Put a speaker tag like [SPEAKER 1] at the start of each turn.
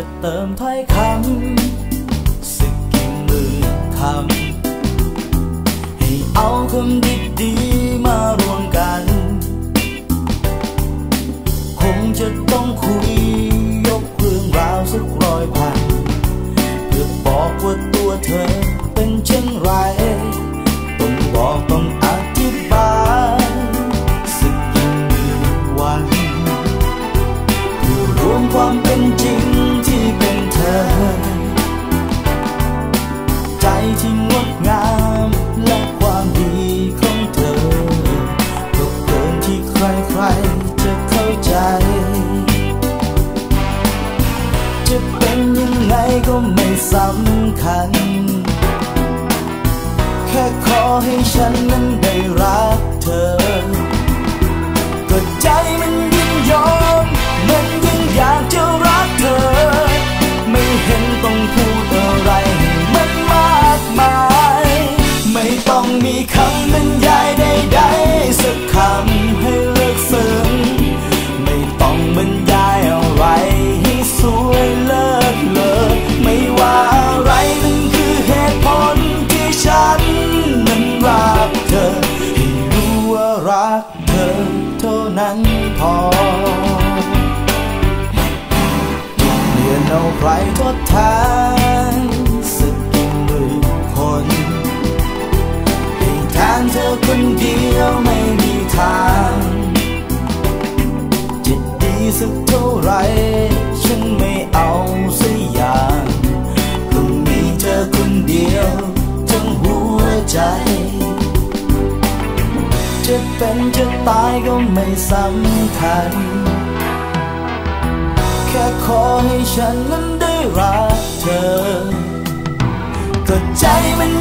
[SPEAKER 1] จะเติมถ้อยคำสึกกินมือคำให้เอาคำดีๆมารวมกัน คงจะต้องคุยยกเรื่องราวสักร้อยพัน เพื่อบอกว่าตัวเธอเป็นเช่นไร ต้องบอกต้องอธิบายสักกี่มื่นวันเพื่อรวมความเป็นจริง ก็ไม่สำคัญ แค่ขอให้ฉันนั้นได้รักเธอ เรียนเอาใครทดแทนสักกี่หมื่นคนให้แทนเธอคนเดียวไม่มีทางจะดีสักเท่าไร ฉันไม่เอาสักอย่างก็มีเธอคนเดียวทั้งหัวใจ จะเป็นจะตายก็ไม่สำคัญ ค่ขอให้ฉันนั้นได้รักเธอก็ใจมัน